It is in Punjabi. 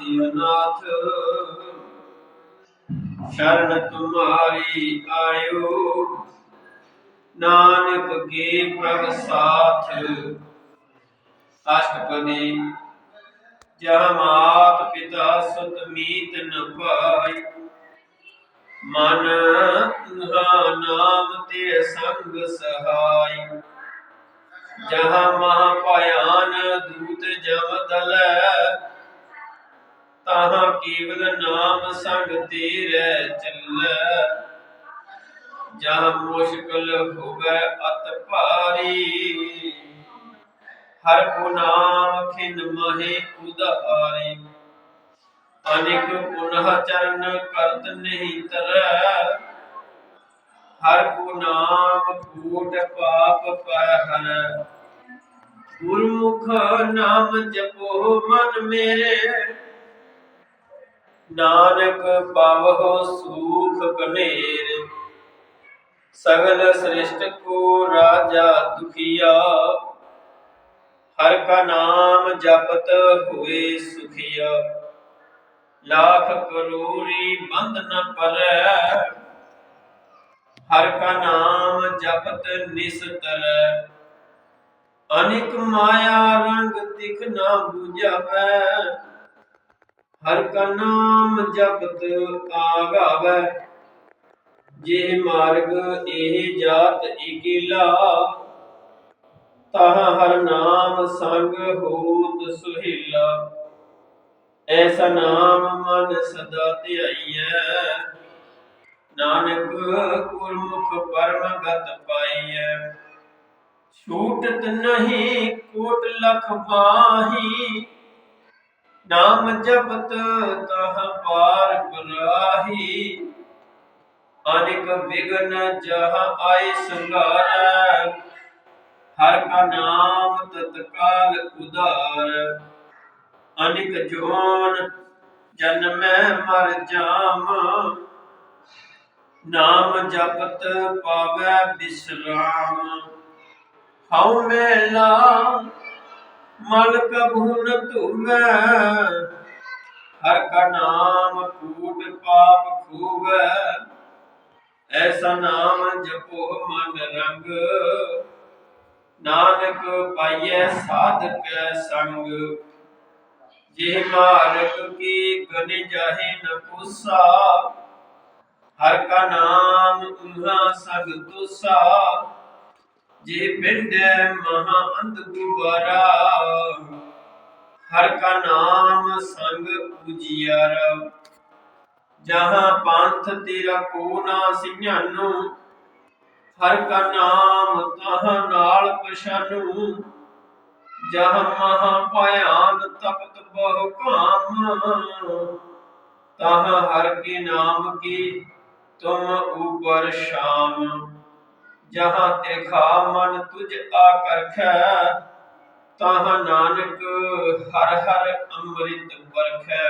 ਨਾਥ ਅਨਾਥ ਸ਼ਰਨ ਤੁਮਾਰੀ ਆਇਓ। ਨਾਨਕ ਕੀ ਪ੍ਰਭ ਸਾਥ। ਅਸ਼ਟਪਦੀ ਜਹ ਮਾਤ ਪਿਤਾ ਸੁਤ ਮੀਤ ਨ ਪਾਈ। ਮਨ ਤੁਹਾ ਨਾਮ ਤੇ ਸੰਗ ਸਹਾਈ। ਜਹ ਮਹਾ ਭਿਆਨ ਤਾਹਾਂ ਕੇਵਲ ਨਾਮ ਸੰਗ ਤੇਰੇ ਚੱਲੈ। ਜਹ ਮੁਸ਼ਕਲ ਹੋਵੇ ਅਤ ਭਾਰੀ। ਹਰ ਕੋ ਨਾਮ ਖਿਨ ਮਹੇ ਉਦਾਰੀ ਅਨੇਕ ਪੁਨਹ ਚਰਨ ਕਰਤ ਨਹੀਂ ਤਰੈ ਹਰ ਕੋ ਨਾਮ ਕੂਟ ਪਾਪ ਪਰ ਹਰੈ ਗੁਰਮੁਖ ਨਾਮ ਜਪੋ ਮਨ ਮੇਰੇ। ਨਾਨਕ ਪਾਵਹੁ ਸੂਖ ਕਨੇਰ ਸਗਲ ਸ੍ਰਿਸ਼ਟ ਕੋ ਰਾਜਾ ਦੁਖੀਆ। ਹਰ ਕਾ ਨਾਮ ਜਪਤ ਹੋਏ ਸੁਖੀਆ। ਲਾਖ ਕਰੋੜੀ ਬੰਦ ਨ ਪਰੈ ਹਰ ਕਾ ਨਾਮ ਜਪਤ ਨਿਸਤਰੈ ਅਨਿਕ ਮਾਇਆ ਰੰਗ ਦਿਖ ਨਾ 부ਝਾਵੈ ਹਰ ਕਾ ਨਾਮ ਜਪਤ ਆਗਾਵੈ, ਜੇ ਮਾਰਗ ਇਹ ਜਾਤ ਇਕਿਲਾ ਤਾਹ ਹਰ ਨਾਮ ਸੰਗ ਹੋਤ ਸੁਹਿਲਾ। ਐਸਾ ਨਾਮ ਮਨ ਸਦਾ ਧਿਆਈਐ। ਨਾਨਕ ਗੁਰਮੁਖ ਪਰਮ ਗਤ ਪਾਈਐ। ਛੂਟਤ ਨਹੀਂ ਕੋਟ ਲਖ ਪਾਹੀ ਨਾਮ ਜਪਤ ਤਹ ਪਾਰ ਬਰਾਹੀ ਅਨਿਕ ਵਿਗਨ ਜਹ ਆਏ ਸੰਗਾਰ, ਹਰ ਕਾ ਨਾਮ ਤਤਕਾਲ ਉਧਾਰ, ਅਨਿਕ ਜੋਨ ਜਨਮੈ ਮਰ ਜਾਮ, ਨਾਮ ਜਪਤ ਪਾਵੈ ਬਿਸਰਾਮ, ਹਉ ਮੇਲਾ ਮਲ ਕਬੂ ਨ ਧੁਵੈ ਹਰ ਕਾ ਨਾਮ ਕੂਟ ਪਾਪ ਖੂਵੈ ਐਸਾ ਨਾਮ ਜਪੋ ਮਨ ਰੰਗ। ਨਾਨਕ ਪਾਈਐ ਸਾਧਕ ਸੰਗ। ਜੇ ਮਾਰਗ ਕੀ ਗਨ ਜਾਹੇ ਨ ਪੁਸਾ, ਹਰ ਕਾ ਨਾਮ ਉਹਾ ਸਗ ਤੁਸਾ। ਜੇ ਪਿੰਡ ਮਹਾ ਅੰਧ ਗੁਬਾਰਾ ਹਰ ਕਾ ਨਾਮ ਸੰਗ ਉਜਿਆਰਾ ਜਹਾਂ ਪੰਥ ਤੇਰਾ ਕੋ ਨਾ ਸਿੰਘਾਨੂ ਹਰ ਕਾ ਨਾਮ ਤਹ ਨਾਲ ਪਛਾਨੂ। ਜਹ ਮਹਾ ਭਿਆਨ ਤਪਤ ਬਹੁ ਕਾਮ, ਤਹ ਹਰ ਕੇ ਨਾਮ ਕੀ ਤੁਮ ਉਪਰ ਸ਼ਾਮ। ਜਹਾਂ ਤਿਖਾ ਮਨ ਤੁਝ ਆਕਰਖੈ ਤਹ ਨਾਨਕ ਹਰ ਹਰ ਅੰਮ੍ਰਿਤ ਵਰਖੈ।